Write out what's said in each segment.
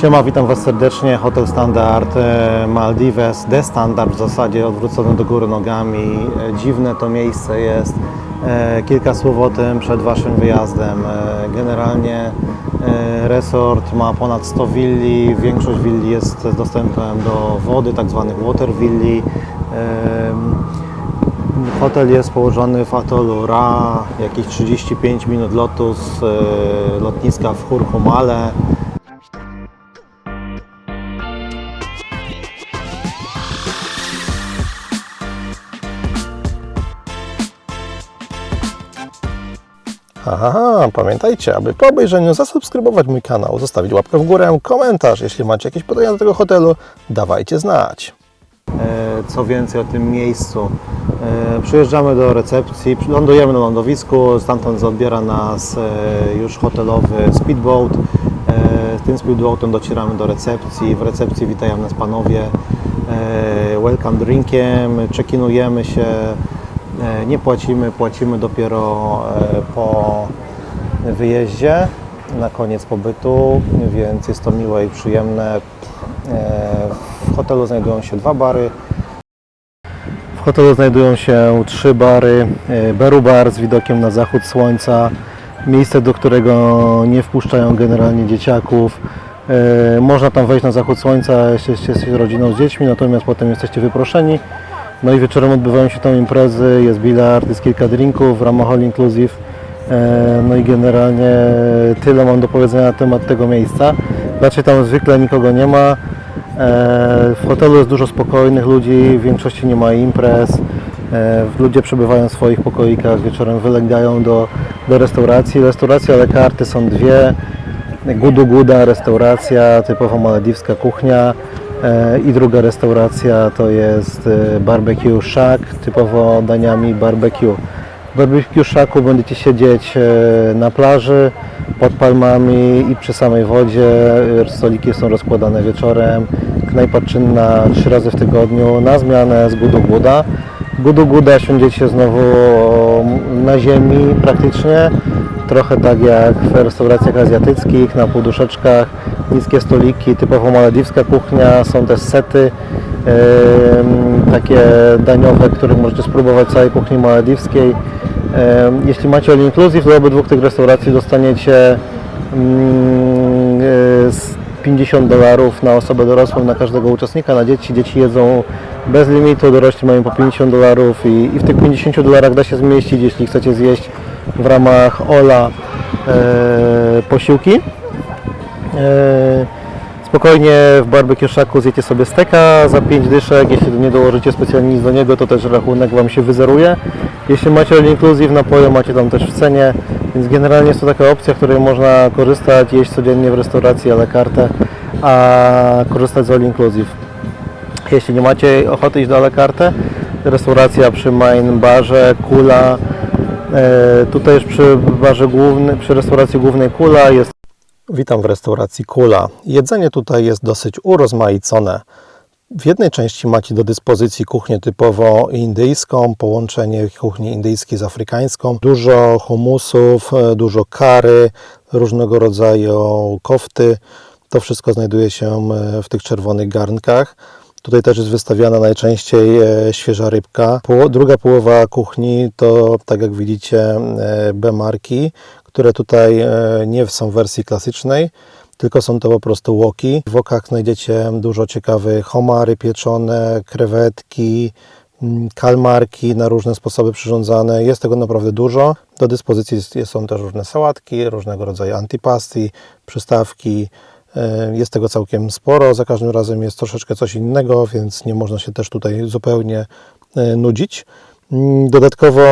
Siema, witam Was serdecznie. Hotel Standard e, Maldives, The Standard w zasadzie, odwrócony do góry nogami. E, Dziwne to miejsce jest. E, Kilka słów o tym przed Waszym wyjazdem. Generalnie resort ma ponad 100 willi. Większość willi jest z dostępem do wody, tak zwanych water willi. Hotel jest położony w atolu Ra, jakieś 35 minut lotu z lotniska w Hurhumale. Aha, pamiętajcie, aby po obejrzeniu zasubskrybować mój kanał, zostawić łapkę w górę, komentarz. Jeśli macie jakieś pytania do tego hotelu, dawajcie znać. E, Co więcej o tym miejscu. E, Przyjeżdżamy do recepcji, lądujemy na lądowisku, stamtąd odbiera nas e, już hotelowy speedboat. Tym speedboatem docieramy do recepcji. W recepcji witają nas panowie welcome drinkiem, check-inujemy się, nie płacimy, płacimy dopiero e, po wyjeździe, na koniec pobytu, więc jest to miłe i przyjemne. E, W hotelu znajdują się dwa bary. W hotelu znajdują się trzy bary. E, Beru Bar z widokiem na zachód słońca, miejsce, do którego nie wpuszczają generalnie dzieciaków. E, Można tam wejść na zachód słońca, jeśli jesteście rodziną z dziećmi, natomiast potem jesteście wyproszeni. No i wieczorem odbywają się tam imprezy, jest bilard, jest kilka drinków w ramach All Inclusive. E, No i generalnie tyle mam do powiedzenia na temat tego miejsca. Raczej tam zwykle nikogo nie ma. E, W hotelu jest dużo spokojnych ludzi, w większości nie ma imprez. E, Ludzie przebywają w swoich pokoikach, wieczorem wylegają do, do restauracji. Restauracje, ale karty są dwie. Gudu Guda, restauracja, typowo malediwska kuchnia. E, I druga restauracja to jest e, Barbecue Shack, typowo daniami barbecue. W barbecue shacku będziecie siedzieć e, na plaży, pod palmami i przy samej wodzie. Stoliki są rozkładane wieczorem. Knajpa czynna trzy razy w tygodniu na zmianę z Gudu Guda. Gudu Guda siądziecie znowu na ziemi praktycznie. Trochę tak jak w restauracjach azjatyckich, na poduszeczkach, niskie stoliki, typowo malediwska kuchnia, są też sety takie daniowe, które możecie spróbować całej kuchni malediwskiej. Jeśli macie all inclusive, do obydwu tych restauracji dostaniecie mm, e, 50 dolarów na osobę dorosłą, na każdego uczestnika, na dzieci. Dzieci jedzą bez limitu, dorośli mają po 50 dolarów i, i w tych 50 dolarach da się zmieścić, jeśli chcecie zjeść w ramach OLA e, posiłki. E, Spokojnie w barbecue shacku zjecie sobie steka za 5 dyszek, jeśli nie dołożycie specjalnie nic do niego, to też rachunek Wam się wyzeruje. Jeśli macie all inclusive napoje, macie tam też w cenie, więc generalnie jest to taka opcja, której można korzystać, jeść codziennie w restauracji, ale kartę, a korzystać z all inclusive. Jeśli nie macie ochoty iść do la carte, restauracja przy main barze, kula, tutaj już przy barze głównym, przy restauracji głównej kula jest Witam w restauracji Kula. Jedzenie tutaj jest dosyć urozmaicone. W jednej części macie do dyspozycji kuchnię typowo indyjską, połączenie kuchni indyjskiej z afrykańską. Dużo humusów, e, dużo kary, różnego rodzaju kofty. To wszystko znajduje się e, w tych czerwonych garnkach. Tutaj też jest wystawiana najczęściej e, świeża rybka. Druga połowa kuchni to, tak jak widzicie, e, B-marki, które tutaj e, nie są w wersji klasycznej, tylko są to po prostu łoki. W wokach znajdziecie dużo ciekawych homary pieczone, krewetki, mm, kalmarki na różne sposoby przyrządzane. Jest tego naprawdę dużo. Do dyspozycji są też różne sałatki, różnego rodzaju antipasti, przystawki. E, Jest tego całkiem sporo. Za każdym razem jest troszeczkę coś innego, więc nie można się też tutaj zupełnie e, nudzić. Mm, Dodatkowo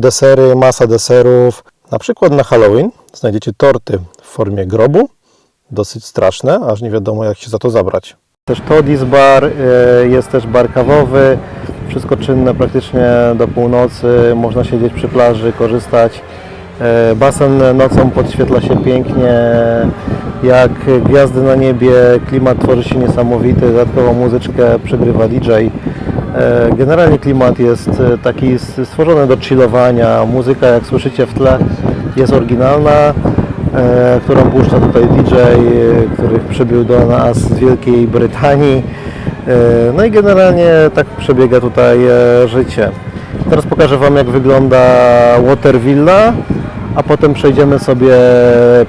desery, masa deserów. Na przykład na Halloween znajdziecie torty w formie grobu. Dosyć straszne, aż nie wiadomo jak się za to zabrać. Też Toddy's Bar, e, jest też bar kawowy. Wszystko czynne praktycznie do północy. Można siedzieć przy plaży, korzystać. E, Basen nocą podświetla się pięknie, jak gwiazdy na niebie, klimat tworzy się niesamowity, dodatkowo muzyczkę przegrywa DJ. E, Generalnie klimat jest e, taki stworzony do chillowania, muzyka jak słyszycie w tle jest oryginalna. którą puszcza tutaj DJ, który przybył do nas z Wielkiej Brytanii. No i generalnie tak przebiega tutaj życie. Teraz pokażę Wam jak wygląda Water Villa, a potem przejdziemy sobie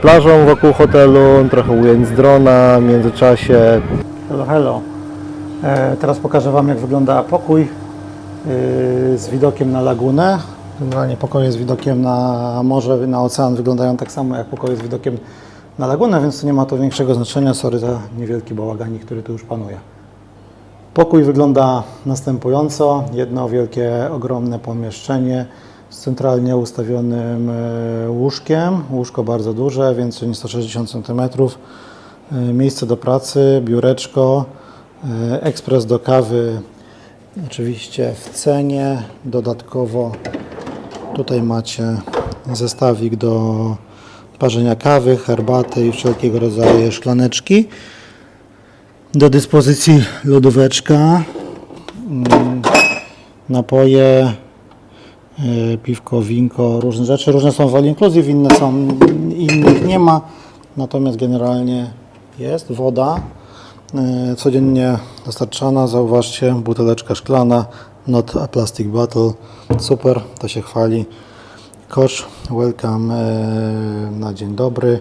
plażą wokół hotelu, trochę ujęć z drona w międzyczasie. Hello, hello. E, teraz pokażę Wam, jak wygląda pokój e, z widokiem na lagunę. Generalnie pokoje z widokiem na morze, na ocean wyglądają tak samo jak pokoje z widokiem na lagunę, więc nie ma to większego znaczenia. Sorry za niewielki bałaganik, który tu już panuje. Pokój wygląda następująco. Jedno wielkie, ogromne pomieszczenie z centralnie ustawionym e, łóżkiem. Łóżko bardzo duże, niż 160 cm. Miejsce do pracy, biureczko, e, ekspres do kawy, oczywiście w cenie. Dodatkowo tutaj macie zestawik do parzenia kawy, herbaty i wszelkiego rodzaju szklaneczki. Do dyspozycji lodóweczka, mm, napoje, piwko, winko, różne rzeczy. Różne są w all inclusive, inne są, innych nie ma. Natomiast generalnie jest woda e, codziennie dostarczana. Zauważcie, buteleczka szklana, not a plastic bottle. Super, to się chwali. Kosz, welcome e, na dzień dobry.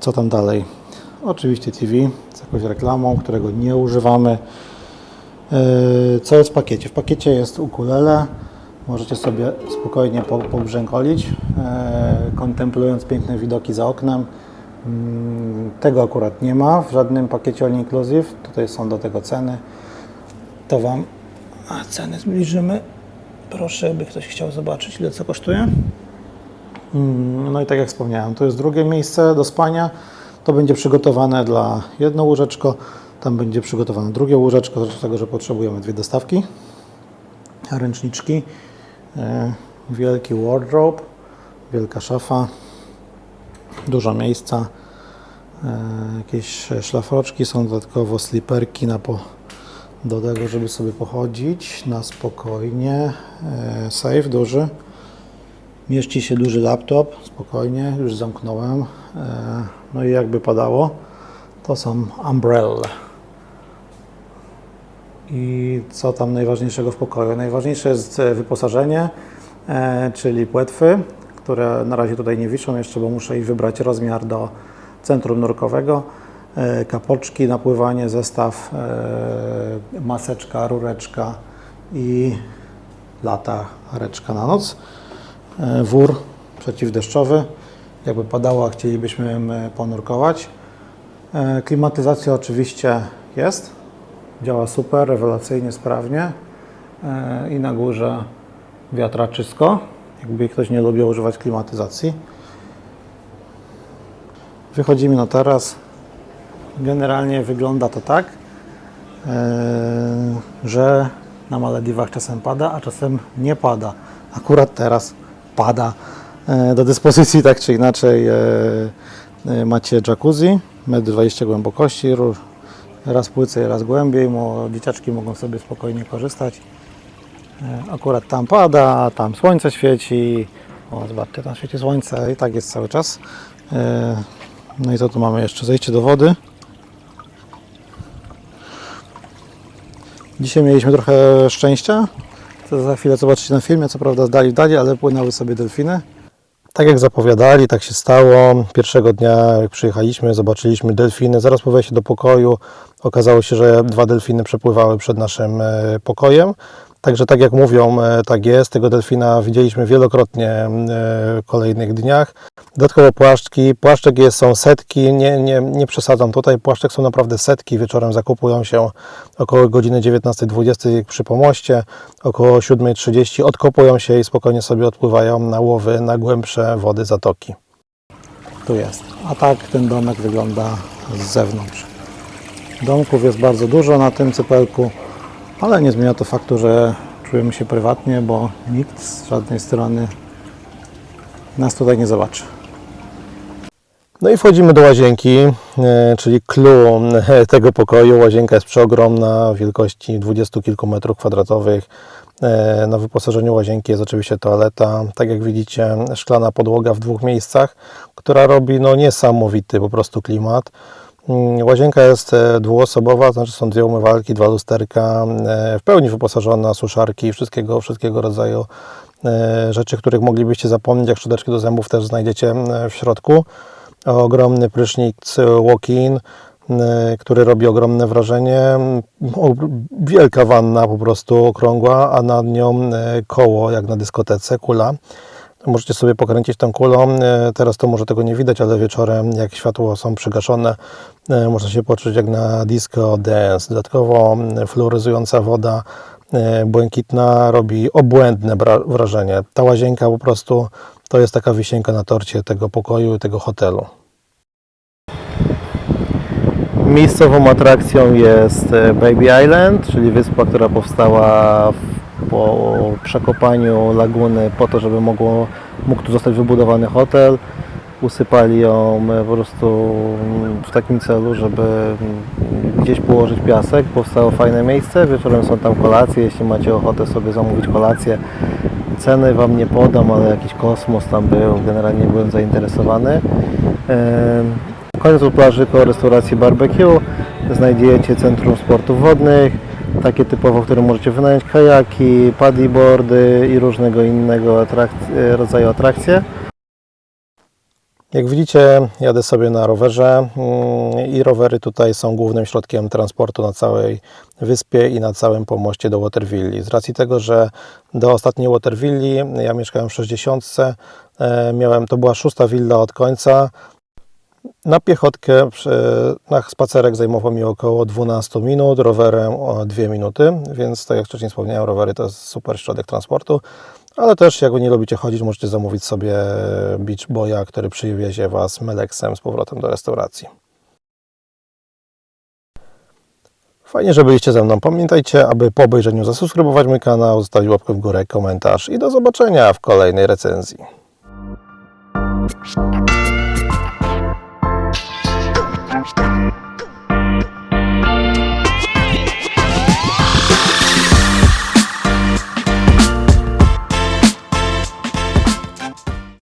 Co tam dalej? Oczywiście TV z jakąś reklamą, którego nie używamy. E, Co jest w pakiecie? W pakiecie jest ukulele. Możecie sobie spokojnie po- pobrzękolić, e, kontemplując piękne widoki za oknem. Mm, Tego akurat nie ma w żadnym pakiecie All Inclusive. Tutaj są do tego ceny. To Wam a ceny zbliżymy. Proszę, by ktoś chciał zobaczyć, ile co kosztuje. Mm, No i tak jak wspomniałem, to jest drugie miejsce do spania. To będzie przygotowane dla jedno łóżeczko, tam będzie przygotowane drugie łóżeczko, z tego, że potrzebujemy dwie dostawki, ręczniczki, wielki wardrobe, wielka szafa, dużo miejsca, e, jakieś szlafroczki, są dodatkowo sliperki na po, do tego, żeby sobie pochodzić na spokojnie, e, safe duży, Mieści się duży laptop, spokojnie, już zamknąłem. E, No i jakby padało, to są umbrelle. I co tam najważniejszego w pokoju? Najważniejsze jest e, wyposażenie, e, czyli płetwy, które na razie tutaj nie wiszą jeszcze, bo muszę ich wybrać rozmiar do centrum nurkowego. E, Kapoczki, napływanie, zestaw, maseczka, rureczka i lata reczka na noc wór przeciwdeszczowy. Jakby padało, a chcielibyśmy ponurkować. Klimatyzacja oczywiście jest. Działa super, rewelacyjnie, sprawnie. E, I na górze wiatraczysko, jakby ktoś nie lubił używać klimatyzacji. Wychodzimy na taras. Generalnie wygląda to tak, e, że na Malediwach czasem pada, a czasem nie pada. Akurat teraz pada. E, Do dyspozycji tak czy inaczej macie jacuzzi, 1,20 m głębokości, ró- raz płycej, raz głębiej. Dzieciaczki mogą sobie spokojnie korzystać. E, Akurat tam pada, tam słońce świeci. O, zobaczcie, tam świeci słońce i tak jest cały czas. E, No i co tu mamy jeszcze? Zejście do wody. Dzisiaj mieliśmy trochę szczęścia. To za chwilę zobaczycie na filmie, co prawda zdali w dali, ale płynęły sobie delfiny. Tak jak zapowiadali, tak się stało. Pierwszego dnia, jak przyjechaliśmy, zobaczyliśmy delfiny. Zaraz wejściu do pokoju okazało się, że dwa delfiny przepływały przed naszym e, pokojem. Także tak jak mówią, e, tak jest. Tego delfina widzieliśmy wielokrotnie e, w kolejnych dniach. Dodatkowo płaszczki. Płaszczek jest, są setki, nie, nie, nie przesadzam tutaj. Płaszczek są naprawdę setki. Wieczorem zakupują się około godziny 19.20 przy pomoście. Około 7.30 odkopują się i spokojnie sobie odpływają na łowy na głębsze wody zatoki. Tu jest. A tak ten domek wygląda z zewnątrz. Domków jest bardzo dużo na tym cypelku, ale nie zmienia to faktu, że czujemy się prywatnie, bo nikt z żadnej strony nas tutaj nie zobaczy. No i wchodzimy do łazienki, e, czyli clue tego pokoju. Łazienka jest przeogromna, wielkości dwudziestu kilku metrów kwadratowych. E, Na wyposażeniu łazienki jest oczywiście toaleta. Tak jak widzicie, szklana podłoga w dwóch miejscach, która robi no, niesamowity po prostu klimat. Mm, Łazienka jest e, dwuosobowa, znaczy są dwie umywalki, dwa lusterka, e, w pełni wyposażona, suszarki, wszystkiego, wszystkiego rodzaju e, rzeczy, których moglibyście zapomnieć, jak szczoteczki do zębów też znajdziecie w środku. Ogromny prysznic walk-in, który robi ogromne wrażenie. O, Wielka wanna po prostu okrągła, a nad nią koło jak na dyskotece, kula. Możecie sobie pokręcić tą kulą. E, Teraz to może tego nie widać, ale wieczorem, jak światło są przygaszone, e, można się poczuć jak na disco dance. Dodatkowo m, fluoryzująca woda e, błękitna robi obłędne wrażenie. Ta łazienka po prostu to jest taka wisienka na torcie tego pokoju tego hotelu. Miejscową atrakcją jest e, Baby Island, czyli wyspa, która powstała w, po przekopaniu laguny po to, żeby mogło, mógł tu zostać wybudowany hotel. Usypali ją e, po prostu mm, w takim celu, żeby mm, gdzieś położyć piasek. Powstało fajne miejsce, wieczorem są tam kolacje, jeśli macie ochotę sobie zamówić kolację. Ceny Wam nie podam, ale jakiś kosmos tam był, generalnie byłem zainteresowany. Koniec od plaży koło restauracji barbecue znajdziecie centrum sportów wodnych, takie typowo, w którym możecie wynająć kajaki, paddleboardy i różnego innego atrak- e, rodzaju atrakcje. Jak widzicie, jadę sobie na rowerze mm, i rowery tutaj są głównym środkiem transportu na całej wyspie i na całym pomoście do Watervilli. Z racji tego, że do ostatniej Watervilli ja mieszkałem w 60, e, miałem, to była szósta willa od końca, na piechotkę, na spacerek zajmował mi około 12 minut, rowerem o 2 minuty, więc tak jak wcześniej wspomniałem, rowery to jest super środek transportu, ale też jak nie lubicie chodzić, możecie zamówić sobie Beach Boya, który przywiezie Was Meleksem z powrotem do restauracji. Fajnie, że byliście ze mną. Pamiętajcie, aby po obejrzeniu zasubskrybować mój kanał, zostawić łapkę w górę, komentarz i do zobaczenia w kolejnej recenzji. Podcast.